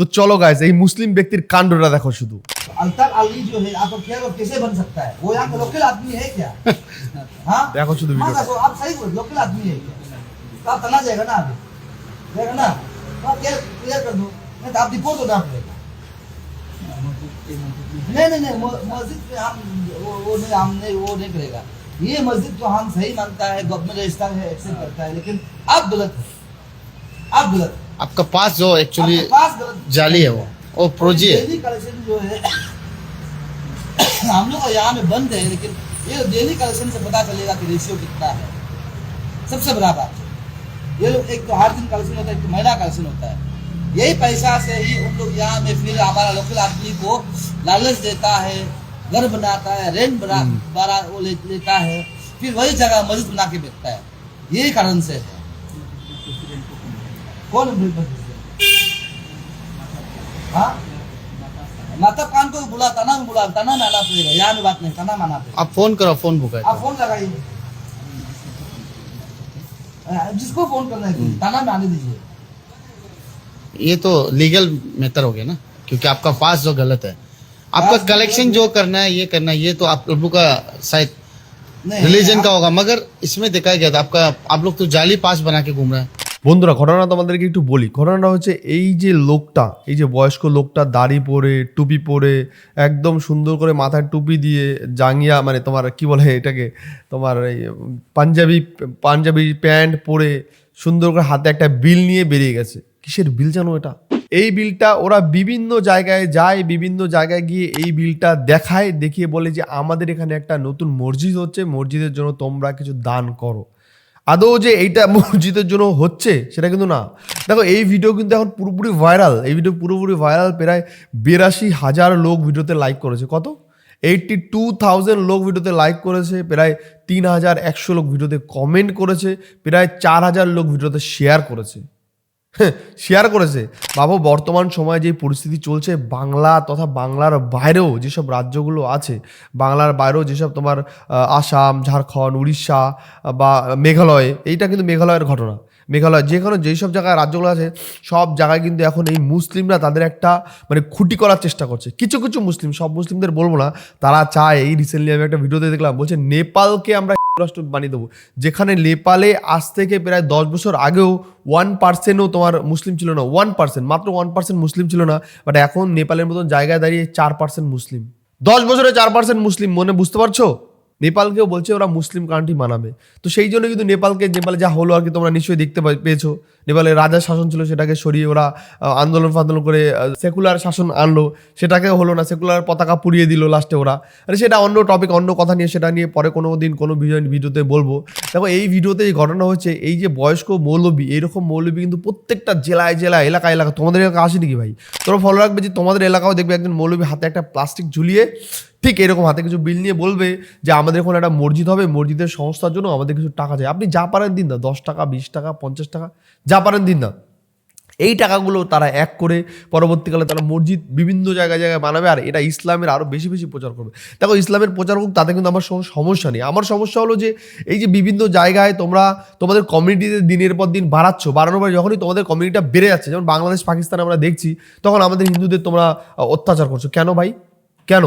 তো চলো গাইস এই মুসলিম ব্যক্তির কাণ্ডটা দেখো শুধু अल्ताफ अली जो है आपको क्या वो कैसे बन सकता है वो यहाँ का लोकल आदमी है क्या हाँ देखो शुद्ध वीडियो। हाँ, देखो, आप सही बोल लोकल आदमी है क्या तो आप तना जाएगा ना अभी जाएगा ना तो आप क्लियर क्लियर कर दो नहीं तो आप रिपोर्ट होना पड़ेगा नहीं नहीं नहीं म- मस्जिद पे हम वो वो नहीं हम नहीं वो नहीं करेगा ये मस्जिद जो हम सही मानता है गवर्नमेंट रजिस्टर है एक्सेप्ट करता है लेकिन आप गलत है आप गलत है आपका पास जो एक्चुअली जाली है वो वो प्रोजी है। कलेक्शन जो है हम लोग यहाँ में बंद है लेकिन ये डेली कलेक्शन से पता चलेगा कि रेशियो कितना है। सबसे बड़ा बात ये लोग एक तो हर दिन कलेक्शन होता है एक तो महीना कलेक्शन होता है। यही पैसा से ही उन लोग यहाँ में फिर हमारा लोकल आदमी को लालच देता है घर बनाता है रेंट बना बड़ा वो ले, लेता है फिर वही जगह मस्जिद बना के बेचता है। यही कारण से है। कौन हाँ माता कान को बुला तना में बुला तना में आना पड़ेगा यहाँ में बात नहीं तना में आना पड़ेगा आप फ़ोन करो फ़ोन बुक आप फ़ोन लगाइए। जिसको फ़ोन करना है तना में आने दीजिए। ये तो लीगल मेथड हो गया ना क्योंकि आपका पास जो गलत है। आपका कलेक्शन जो करना है ये करना है ये तो आप लोगों का शायद रिलीजन का होगा मगर इसमें देखा गया था आपका आप लोग तो जाली पास बना के घूम रहे हैं। বন্ধুরা ঘটনা তোমাদেরকে একটু বলি। ঘটনাটা হচ্ছে এই যে লোকটা, এই যে বয়স্ক লোকটা, দাড়ি পরে, টুপি পরে, একদম সুন্দর করে মাথায় টুপি দিয়ে জাঙ্গিয়া মানে তোমার কি বলে এটাকে, তোমার এই পাঞ্জাবি পাঞ্জাবি প্যান্ট পরে সুন্দর করে হাতে একটা বিল নিয়ে বেরিয়ে গেছে। কিসের বিল জানো এটা? এই বিলটা ওরা বিভিন্ন জায়গায় যায়, বিভিন্ন জায়গায় গিয়ে এই বিলটা দেখায়, দেখিয়ে বলে যে আমাদের এখানে একটা নতুন মসজিদ হচ্ছে, মসজিদের জন্য তোমরা কিছু দান করো। আদৌ যে এইটা মসজিদের জন্য হচ্ছে, সেটা কিন্তু না। দেখো, এই ভিডিও কিন্তু এখন পুরোপুরি ভাইরাল এই ভিডিও পুরোপুরি ভাইরাল প্রায় বিরাশি হাজার লোক ভিডিওতে লাইক করেছে। কত? এইটটি টু থাউজেন্ড লোক ভিডিওতে লাইক করেছে, প্রায় তিন হাজার একশো লোক ভিডিওতে কমেন্ট করেছে, প্রায় চার হাজার লোক ভিডিওতে শেয়ার করেছে। শেয়ার করেছে। বাবু, বর্তমান সময়ে যে পরিস্থিতি চলছে, বাংলা তথা বাংলার বাইরেও যেসব রাজ্যগুলো আছে, বাংলার বাইরেও যেসব তোমার আসাম, ঝাড়খণ্ড, উড়িষ্যা বা মেঘালয়, এইটা কিন্তু মেঘালয়ের ঘটনা। মেঘালয় যেখানে যেই সব জায়গায় রাজ্যগুলো আছে, সব জায়গায় কিন্তু এখন এই মুসলিমরা তাদের একটা মানে খুঁটি করার চেষ্টা করছে। কিছু কিছু মুসলিম, সব মুসলিমদের বলব না, তারা চায়, এই রিসেন্টলি আমি একটা ভিডিওতে দেখলাম, বলছে, নেপালকে আমরা রাষ্ট্র বানিয়ে দেবো। যেখানে নেপালে আজ থেকে প্রায় দশ বছর আগেও ওয়ান পার্সেন্টও তোমার মুসলিম ছিল না। ওয়ান পার্সেন্ট মাত্র ওয়ান পার্সেন্ট মুসলিম ছিল না বাট এখন নেপালের মতন জায়গায় দাঁড়িয়ে চার পার্সেন্ট মুসলিম। দশ বছরে চার পার্সেন্ট মুসলিম, মনে বুঝতে পারছ? নেপালকেও বলছে ওরা মুসলিম কান্ট্রি মানাবে। তো সেই জন্য কিন্তু নেপালকে, নেপালে যা হলো আর কি তোমরা নিশ্চয়ই দেখতে পেয়েছ। নেপালের রাজার শাসন ছিল, সেটাকে সরিয়ে ওরা আন্দোলন ফান্দোলন করে সেকুলার শাসন আনলো। সেটাকে হলো না, সেকুলার পতাকা পুড়িয়ে দিল লাস্টে ওরা। আরে সেটা অন্য টপিক অন্য কথা নিয়ে, সেটা নিয়ে পরে কোনো দিন কোনো ভিডিও ভিডিওতে বলব। দেখো, এই ভিডিওতে এই ঘটনা হচ্ছে, এই যে বয়স্ক মৌলবী, এইরকম মৌলবী কিন্তু প্রত্যেকটা জেলায় জেলায় এলাকা এলাকা তোমাদের এলাকা আসেনি কি ভাই? তোমরা ফলো রাখবে যে তোমাদের এলাকাও দেখবে একজন মৌলবী হাতে একটা প্লাস্টিক ঝুলিয়ে ঠিক এরকম হাতে কিছু বিল নিয়ে বলবে যে আমাদের এখন একটা মসজিদ হবে, মসজিদের সংস্থার জন্য আমাদের কিছু টাকা চাই। আপনি যা পারেন দিন না, দশ টাকা, বিশ টাকা, পঞ্চাশ টাকা, যা পারেন দিন না। এই টাকাগুলো তারা এক করে পরবর্তীকালে তারা মসজিদ বিভিন্ন জায়গায় জায়গায় বানাবে আর এটা ইসলামের আরও বেশি বেশি প্রচার করবে। দেখো, ইসলামের প্রচার হোক, তাতে কিন্তু আমার সমস্যা নেই। আমার সমস্যা হলো যে এই যে বিভিন্ন জায়গায় তোমরা, তোমাদের কমিউনিটিতে দিনের পর দিন বাড়াচ্ছ, বাড়ানোর পরে যখনই তোমাদের কমিউনিটিটা বেড়ে যাচ্ছে, যেমন বাংলাদেশ, পাকিস্তান আমরা দেখছি, তখন আমাদের হিন্দুদের তোমরা অত্যাচার করছ। কেন ভাই? কেন?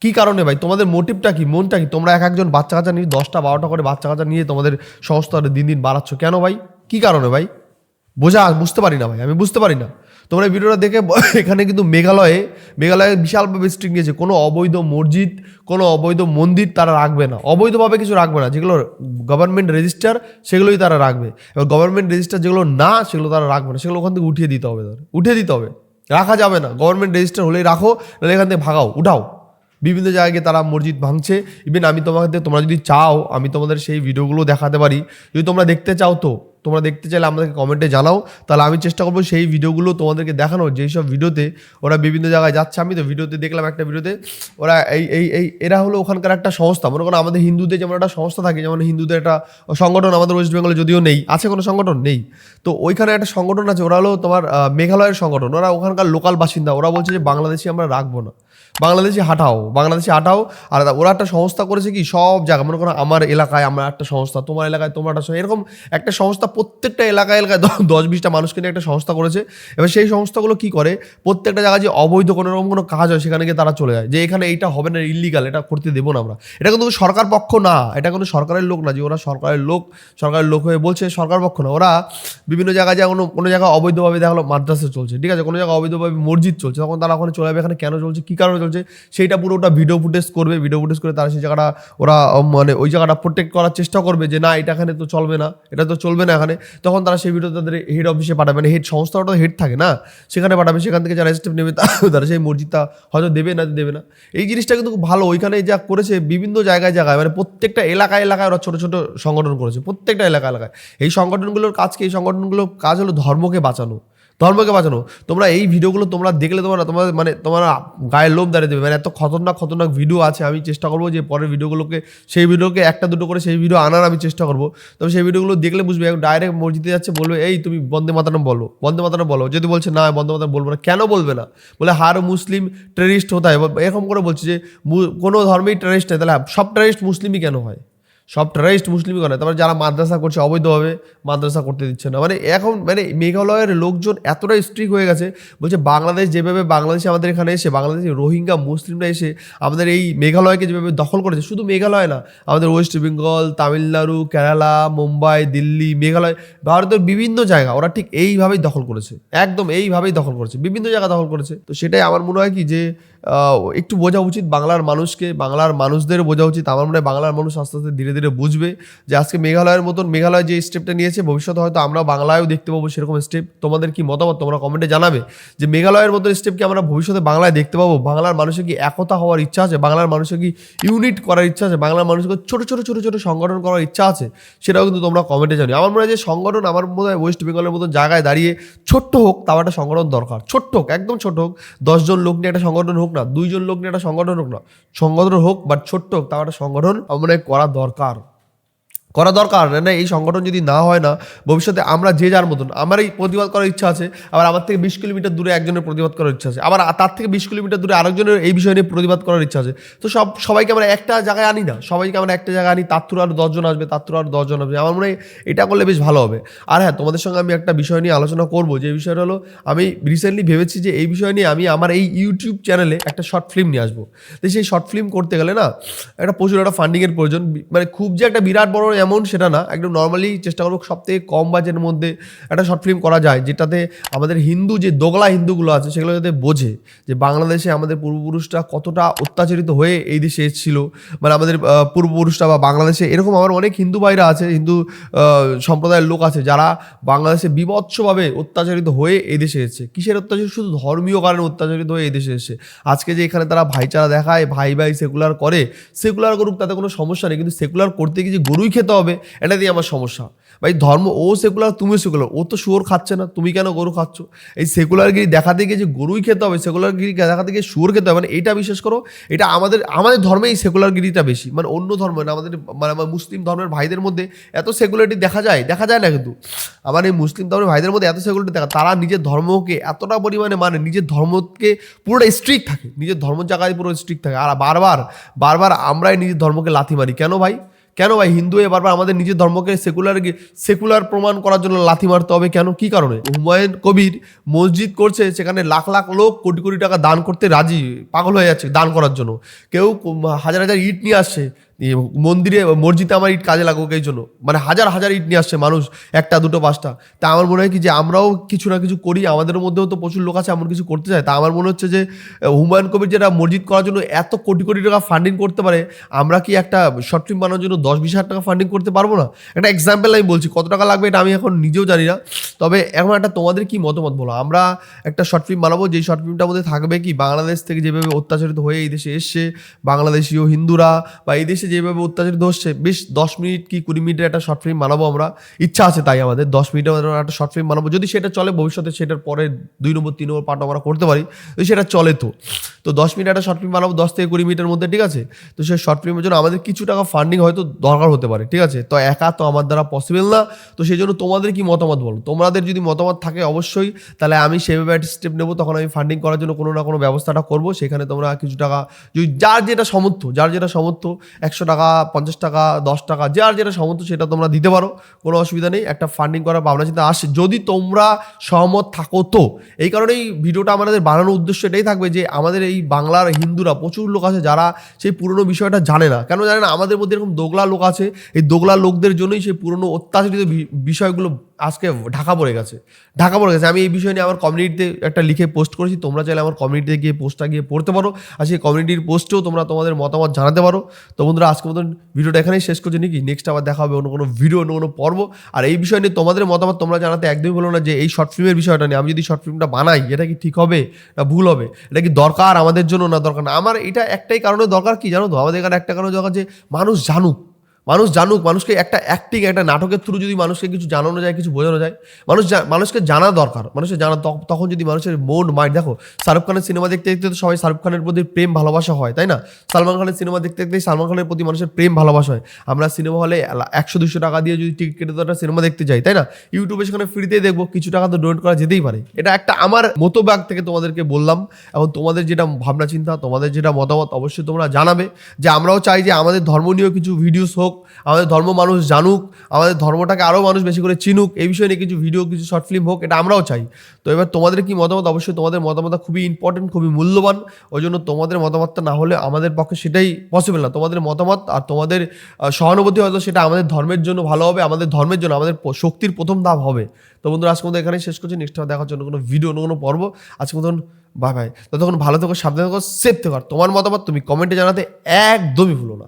কি কারণে ভাই? তোমাদের মোটিভটা কি? মনটা কি? তোমরা এক একজন বাচ্চা কাচ্চা নিয়ে দশটা, বারোটা করে বাচ্চা কাচ্চা নিয়ে তোমাদের সংস্থা দিন দিন বাড়াচ্ছ কেন ভাই? কি কারণে ভাই? বোঝা বুঝতে পারি না ভাই, আমি বুঝতে পারি না। তোমরা ভিডিওটা দেখে এখানে কিন্তু মেঘালয়ে মেঘালয়ে বিশালভাবে স্ট্রিক নিয়েছে কোনো অবৈধ মসজিদ, কোনো অবৈধ মন্দির তারা রাখবে না। অবৈধভাবে কিছু রাখবে না। যেগুলো গভর্নমেন্ট রেজিস্টার সেগুলোই তারা রাখবে। এবার গভর্নমেন্ট রেজিস্টার যেগুলো না, সেগুলো তারা রাখবে না। সেগুলো ওখান থেকে উঠিয়ে দিতে হবে তাদের। উঠিয়ে দিতে হবে। রাখা যাবে না। গভর্নমেন্ট রেজিস্টার হলেই রাখো, নাহলে এখান থেকে ভাগাও। উঠাও। বিভিন্ন জায়গায় তারা মসজিদ ভাঙছে। ইভেন আমি তোমাদের, তোমরা যদি চাও, আমি তোমাদের সেই ভিডিওগুলো দেখাতে পারি। যদি তোমরা দেখতে চাও তো, তোমরা দেখতে চাইলে আমাদেরকে কমেন্টে জানাও। তাহলে আমি চেষ্টা করব সেই ভিডিওগুলো তোমাদেরকে দেখানোর। যেই সব ভিডিওতে ওরা বিভিন্ন জায়গায় যাচ্ছে, আমি তো ভিডিওতে দেখলাম একটা ভিডিওতে, ওরা এই এই এই, এরা হলো ওখানকার একটা সংস্থা। মনে করো আমাদের হিন্দুদের যেমন একটা সংস্থা থাকে, যেমন হিন্দুদের একটা সংগঠন আমাদের ওয়েস্ট বেঙ্গলে যদিও নেই, আছে কোনো সংগঠন? নেই। তো ওইখানে একটা সংগঠন আছে, ওরা হলো তোমার মেঘালয়ের সংগঠন। ওরা ওখানকার লোকাল বাসিন্দা। ওরা বলছে যে, বাংলাদেশি আমরা রাখব না। বাংলাদেশে হাঁটাও বাংলাদেশে হাঁটাও, আর ওরা একটা সংস্থা করেছে কি, সব জায়গা, মনে করো আমার এলাকায় আমার একটা সংস্থা, তোমার এলাকায় তোমার একটা এরকম একটা সংস্থা প্রত্যেকটা এলাকায় এলাকায় দশ বিশটা মানুষকে নিয়ে একটা সংস্থা করেছে। এবার সেই সংস্থাগুলো কি করে? প্রত্যেকটা জায়গায় যে অবৈধ কোনো রকম কোনো কাজ হয়, সেখানে গিয়ে তারা চলে যায়। যে এখানে এইটা হবে না ইলিগাল এটা করতে দেবো না আমরা। এটা কিন্তু সরকার পক্ষ না, এটা কোনো সরকারের লোক না, যে ওরা সরকারের লোক সরকারের লোক হয়ে বলছে সরকার পক্ষ না। ওরা বিভিন্ন জায়গায় যা কোনো কোনো জায়গায় অবৈধভাবে দেখা গেলো মাদ্রাসা চলছে, ঠিক আছে? কোনো জায়গায় অবৈধভাবে মসজিদ চলছে, তখন তারা ওখানে চলে যাবে, এখানে কেন চলছে, কী কারণে চলছে সেইটা পুরো ওটা ভিডিও ফুটেজ করবে ভিডিও ফুটেজ করে তারা সেই জায়গাটা ওরা মানে ওই জায়গাটা প্রোটেক্ট করার চেষ্টা করবে যে না, এটা এখানে তো চলবে না, এটা তো চলবে না এখানে। তখন তারা সেই ভিডিও তাদের হেড অফিসে পাঠাবে মানে হেড সংস্থাটা তো হেড থাকে না, সেখানে পাঠাবে, সেখান থেকে যারা স্টেপ নেবে তারা সেই মসজিদটা হয়তো দেবে না দেবে না। এই জিনিসটা কিন্তু খুব ভালো, ওইখানে যা করেছে বিভিন্ন জায়গায় জায়গায় মানে প্রত্যেকটা এলাকায় এলাকায় ওরা ছোটো ছোটো সংগঠন করেছে, প্রত্যেকটা এলাকা এলাকায়। এই সংগঠনগুলোর কাজ কি? এই সংগঠনগুলোর কাজ হলো ধর্মকে বাঁচানো। ধর্মকে বাঁচানো। তোমরা এই ভিডিওগুলো তোমরা দেখলে তোমরা তোমাদের মানে তোমার গায়ে লোভ দাঁড়িয়ে দেবে। মানে এত খতরনাক খতরনাক ভিডিও আছে, আমি চেষ্টা করব যে পরের ভিডিওগুলোকে, সেই ভিডিওকে একটা দুটো করে সেই ভিডিও আনার আমি চেষ্টা করব। তবে সেই ভিডিওগুলো দেখলে বুঝবে ডাইরেক্ট মসজিদে যাচ্ছে, বলবে, এই তুমি বন্দে মাতারাম বলো, বন্দে মাতারাম বলো। যদি বলছে, না, বন্দে মাতারাম বলব না। কেন বলবে না? বলে, হার মুসলিম টেরিস্ট হতে হয়। এরকম করে বলছে যে কোনো ধর্মেই টেরিস্ট নেই তাহলে সব টেরিস্ট মুসলিমই কেন হয়? সব টেরারিস্ট মুসলিমই করে। তারপরে যারা মাদ্রাসা করছে, অবৈধভাবে মাদ্রাসা করতে দিচ্ছে না। মানে এখন মানে মেঘালয়ের লোকজন এতটাই স্ট্রিক হয়ে গেছে, বলছে বাংলাদেশ যেভাবে বাংলাদেশে আমাদের এখানে এসে, বাংলাদেশে রোহিঙ্গা মুসলিমরা এসে আমাদের এই মেঘালয়কে যেভাবে দখল করেছে, শুধু মেঘালয় না, আমাদের ওয়েস্ট বেঙ্গল তামিলনাড়ু কেরালা মুম্বাই দিল্লি মেঘালয় ভারতের বিভিন্ন জায়গা, ওরা ঠিক এইভাবেই দখল করেছে। একদম এইভাবেই দখল করেছে। বিভিন্ন জায়গা দখল করেছে। তো সেটাই আমার মনে হয় কি যে একটু বোঝা উচিত বাংলার মানুষকে, বাংলার মানুষদের বোঝা উচিত। আমার মনে হয় বাংলার মানুষ আস্তে আস্তে ধীরে ধীরে বুঝবে যে আজকে মেঘালয়ের মতন, মেঘালয় যে স্টেপটা নিয়েছে, ভবিষ্যতে হয়তো আমরা বাংলায়ও দেখতে পাবো সেরকম স্টেপ তোমাদের কি মতামত? তোমরা কমেন্টে জানাবে যে মেঘালয়ের মতন স্টেপ কি আমরা ভবিষ্যতে বাংলায় দেখতে পাবো। বাংলার মানুষের কি একতা হওয়ার ইচ্ছা আছে? বাংলার মানুষের কি ইউনিট করার ইচ্ছা আছে? বাংলার মানুষকে ছোট ছোট ছোট ছোট সংগঠন করার ইচ্ছা আছে? সেটাও কিন্তু তোমরা কমেন্টে জানি আমার মনে হয় যে সংগঠন আমার মনে হয় ওয়েস্ট বেঙ্গলের মতন জায়গায় দাঁড়িয়ে ছোট্ট হোক, তাও একটা সংগঠন দরকার। ছোট্ট হোক, একদম ছোট হোক। দশজন লোক নিয়ে একটা সংগঠন হোক না, দুইজন লোক নিয়ে একটা সংগঠন হোক না। সংগঠন হোক বা ছোট্ট হোক, তাও একটা সংগঠন আমার করা দরকার। করা দরকার। না এই সংগঠন যদি না হয় না, ভবিষ্যতে আমরা যে যার মতন আমার এই প্রতিবাদ করার ইচ্ছা আছে, আবার আমার থেকে বিশ কিলোমিটার দূরে একজনের প্রতিবাদ করার ইচ্ছা আছে, আবার তার থেকে বিশ কিলোমিটার দূরে আরেকজনের এই বিষয় নিয়ে প্রতিবাদ করার ইচ্ছা আছে। তো সব, সবাইকে আমরা একটা জায়গায় আনি না, সবাইকে আমরা একটা জায়গায় আনি, তার থ্রু আরও দশজন আসবে, তার থ্রু আরও দশজন আসবে। আমার মনে হয় এটা করলে বেশ ভালো হবে। আর হ্যাঁ তোমাদের সঙ্গে আমি একটা বিষয় নিয়ে আলোচনা করব, যে বিষয়টা হলো, আমি রিসেন্টলি ভেবেছি যে এই বিষয় নিয়ে আমি আমার এই ইউটিউব চ্যানেলে একটা শর্ট ফিল্ম নিয়ে আসব। তো সেই শর্ট ফিল্ম করতে গেলে না, একটা প্রচুর একটা ফান্ডিংয়ের প্রয়োজন মানে খুব যে একটা বিরাট বড় অ্যামাউন্ট সেটা না, একদম নর্মালি চেষ্টা করব সব থেকে কম বাজেটের মধ্যে একটা শর্ট ফিল্ম করা যায়, যেটাতে আমাদের হিন্দু যে দোগলা হিন্দুগুলো আছে সেগুলো যাতে বোঝে যে বাংলাদেশে আমাদের পূর্বপুরুষরা কতটা অত্যাচারিত হয়ে এই দেশে এসেছিল মানে আমাদের পূর্বপুরুষরা বা বাংলাদেশে, এরকম আমার অনেক হিন্দু ভাইরা আছে, হিন্দু সম্প্রদায়ের লোক আছে যারা বাংলাদেশে বিভৎসভাবে অত্যাচারিত হয়ে এই দেশে এসেছে। কিসের অত্যাচার? শুধু ধর্মীয় কারণে অত্যাচারিত হয়ে এই দেশে এসেছে। আজকে যে এখানে তারা ভাইচারা দেখায়, ভাই ভাই সেকুলার করে, সেকুলার করুক তাতে কোনো সমস্যা নেই, কিন্তু সেকুলার করতে গিয়ে যে গরুই খেতে হবে, এটা দিয়ে আমার সমস্যা ভাই, ধর্ম, ও সেকুলার, তুমিও সেকুলার। ও তো শুয়োর খাচ্ছে না, তুমি কেন গরু খাচ্ছ? এই সেকুলারগিরি দেখাতে গিয়ে যে গরুই খেতে হবে, সেকুলারগিরি দেখাতে গিয়ে শুয়োর খেতে হবে মানে এটা বিশ্বাস করো, এটা আমাদের আমাদের ধর্মে এই সেকুলারগিরিটা বেশি। মানে অন্য ধর্ম না, আমাদের মানে আমার মুসলিম ধর্মের ভাইদের মধ্যে এত সেকুলারিটি দেখা যায় দেখা যায় না কিন্তু। আমার এই মুসলিম ধর্মের ভাইদের মধ্যে এত সেকুলারিটি দেখা, তারা নিজের ধর্মকে এতটা পরিমাণে মানে নিজের ধর্মকে পুরোটা স্ট্রিক্ট থাকে, নিজের ধর্ম জায়গায় পুরো স্ট্রিক্ট থাকে। আর বারবার বারবার আমরাই নিজের ধর্মকে লাথি মারি। কেন ভাই? কেন ভাই হিন্দু এ বারবার আমাদের নিজের ধর্মকে সেকুলার সেকুলার প্রমাণ করার জন্য লাথি মারতে হবে কেন? কি কারণে? হুমায়ুন কবির মসজিদ করছে, সেখানে লাখ লাখ লোক কোটি কোটি টাকা দান করতে রাজি, পাগল হয়ে যাচ্ছে দান করার জন্য। কেউ হাজার হাজার ইট নিয়ে আসছে মন্দিরে, মসজিদে আমার ইট কাজে লাগুক, এই জন্য। মানে হাজার হাজার ইট নিয়ে আসছে মানুষ, একটা, দুটো, পাঁচটা। তা আমার মনে হয় কি যে আমরাও কিছু না কিছু করি, আমাদের মধ্যেও তো প্রচুর লোক আছে, এমন কিছু করতে চায়। তা আমার মনে হচ্ছে যে হুমায়ুন কবির যেটা মসজিদ করার জন্য এত কোটি কোটি টাকা ফান্ডিং করতে পারে, আমরা কি একটা শর্ট ফিল্ম বানানোর জন্য দশ, বিশ হাজার টাকা ফান্ডিং করতে পারব না? একটা এক্সাম্পল আমি বলছি, কত টাকা লাগবে এটা আমি এখন নিজেও জানি না। তবে এখন একটা তোমাদের কি মতামত বলো? আমরা একটা শর্ট ফিল্ম বানাবো, যেই শর্ট ফিল্মটার মধ্যে থাকবে কি, বাংলাদেশ থেকে যেভাবে অত্যাচারিত হয়ে এই দেশে এসছে, বাংলাদেশীয় হিন্দুরা বা এই দেশে দেশে যেভাবে অত্যাচারিত হচ্ছে বেশ দশ মিনিট কি কুড়ি মিনিটের একটা শর্ট ফিল্ম বানাবো আমরা। ইচ্ছা আছে তাই আমাদের, দশ মিনিটের একটা শর্ট ফিল্ম বানাবো। যদি সেটা চলে ভবিষ্যতে, সেটার পরে দুই নম্বর, তিন নম্বর পার্ট আমরা করতে পারি তো সেটা চলে তো। তো দশ মিনিট একটা শর্ট ফিল্ম বানাবো, দশ থেকে কুড়ি মিনিটের মধ্যে, ঠিক আছে? তো সেই শর্ট ফিল্মের জন্য আমাদের কিছু টাকা ফান্ডিং হয়তো দরকার হতে পারে, ঠিক আছে? তো একা তো আমার দ্বারা পসিবল না। তো সেই জন্য তোমাদের কি মতামত বলো? তোমাদের যদি মতামত থাকে অবশ্যই, তাহলে আমি সেভাবে একটা স্টেপ নেব। তখন আমি ফান্ডিং করার জন্য কোনো না কোনো ব্যবস্থাটা করব। সেখানে তোমরা কিছু টাকা, যদি যার যেটা সমর্থ যার যেটা সমর্থ একশো টাকা, পঞ্চাশ টাকা, দশ টাকা যার যেটা সমর্থ সেটা তোমরা দিতে পারো, কোনো অসুবিধা নেই। একটা ফান্ডিং করার ভাবনা চিন্তা আসে যদি তোমরা সহমত থাকো তো, এই কারণেই ভিডিওটা আমাদের বানানোর উদ্দেশ্য এটাই থাকবে যে আমাদের এই বাংলার হিন্দুরা, প্রচুর লোক আছে যারা সেই পুরনো বিষয়টা জানে না। কেন জানে না, আমাদের মধ্যে এরকম দোগলা লোক আছে। এই দোগলা লোকদের জন্যই সেই পুরনো অত্যাচারিত বিষয়গুলো আজকে ঢাকা পড়ে গেছে। ঢাকা পড়ে গেছে। আমি এই বিষয় নিয়ে আমার কমিউনিটিতে একটা লিখে পোস্ট করেছি। তোমরা চাইলে আমার কমিউনিটিতে গিয়ে পোস্টটা গিয়ে পড়তে পারো। আর সেই কমিউনিটির পোস্টেও তোমরা তোমাদের মতামত জানাতে পারো। তো বন্ধুরা আজকে মতন ভিডিওটা এখানেই শেষ করছি। নাকি নেক্সট আবার দেখা হবে অন্য কোনো ভিডিও অন্য কোনো পর্ব। আর এই বিষয় নিয়ে তোমাদের মতামত তোমরা জানাতে একদমই বলো না যে এই শর্ট ফিল্মের বিষয়টা নিয়ে আমি যদি শর্ট ফিল্মটা বানাই, এটা কি ঠিক হবে না ভুল হবে? এটা কি দরকার আমাদের জন্য না দরকার না? আমার এটা একটাই কারণে দরকার কি জানো তো? আমাদের এখানে একটা কারণে দরকার যে মানুষ জানুক। মানুষ জানুক, মানুষকে একটা অ্যাক্টিং একটা নাটকের থ্রু যদি মানুষকে কিছু জানানো যায়, কিছু বোঝানো যায়, মানুষ মানুষকে জানা দরকার। মানুষের জানা তখ- তখন যদি মানুষের মন মাইন্ড দেখো, শাহরুখ খানের সিনেমা দেখতে দেখতে তো সবাই শাহরুখ খানের প্রতি প্রেম, ভালোবাসা হয়, তাই না? সালমান খানের সিনেমা দেখতে দেখতে সালমান খানের প্রতি মানুষের প্রেম, ভালোবাসা হয়। আমরা সিনেমা হলে একশো দুশো টাকা দিয়ে যদি টিকিট কেটে একটা সিনেমা দেখতে যাই, তাই না? ইউটিউবে সেখানে ফ্রিতেই দেখব, কিছু টাকা তো ডোনেট করা যেতেই পারে। এটা একটা আমার মতবাগ থেকে তোমাদেরকে বললাম, এবং তোমাদের যেটা ভাবনা চিন্তা তোমাদের যেটা মতামত অবশ্যই তোমরা জানাবে, যে আমরাও চাই যে আমাদের ধর্ম নিয়েও কিছু ভিডিওস হোক আমাদের ধর্ম মানুষ জানুক, আমাদের ধর্মটাকে আরও মানুষ বেশি করে চিনুক, এই বিষয়ে নিয়ে কিছু ভিডিও কিছু শর্ট ফিল্ম হোক, এটা আমরাও চাই। তো এবার তোমাদের কি মতামত? অবশ্যই তোমাদের মতামত খুবই ইম্পর্টেন্ট খুবই মূল্যবান। ওই জন্য তোমাদের মতামতটা না হলে আমাদের পক্ষে সেটাই পসিবল না। তোমাদের মতামত আর তোমাদের সহানুভূতি হয়তো সেটা আমাদের ধর্মের জন্য ভালো হবে, আমাদের ধর্মের জন্য, আমাদের শক্তির প্রথম ধাপ হবে। তো বন্ধুরা, আজকে মধ্যে এখানেই শেষ করছি। নেক্সট দেখার জন্য কোনো ভিডিও অন্য কোনো পর্ব। আজকে মতন বাই বাই ততক্ষণ ভালো থেকো, সাবধানে থেকো সেফ থেকো। তোমার মতামত তুমি কমেন্টে জানাতে একদমই ভুলো না।